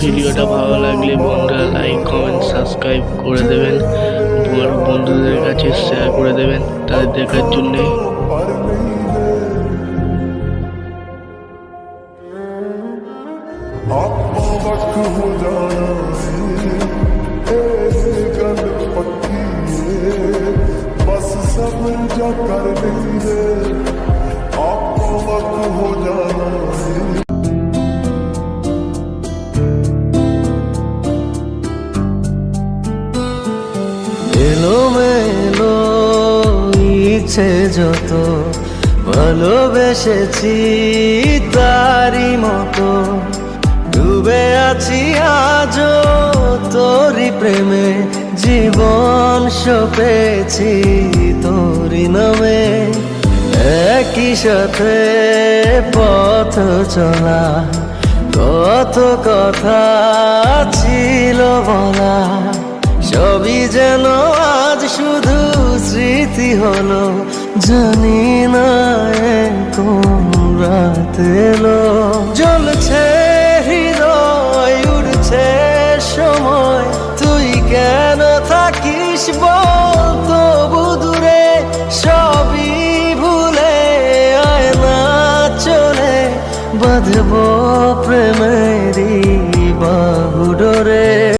ভিডিওটা ভালো লাগলে বন্ধুরা লাইক কমেন্ট সাবস্ক্রাইব করে দেবেন তোমার বন্ধুদের কাছে শেয়ার করে দেবেন তাদের দেখার জন্যে कर देंगे आपको वक्त हो जाना है ইচ্ছে যত, ভালোবেসেছি তারই মতো। ডুবে আছি আজও তোরই প্রেমে, জীবন সপেছি তোরি নামে। একই সাথে পথ চলা, কত কথা ছিল বলা, সবই যেন আজ শুধু হলো, জানি না কোন রাত এলো। জ্বলছে হৃদয়, উড়ছে সময়। তুই কেন থাকিস বল, তবু সবই ভুলে আয় না চলে। বাঁধব প্রেমেরই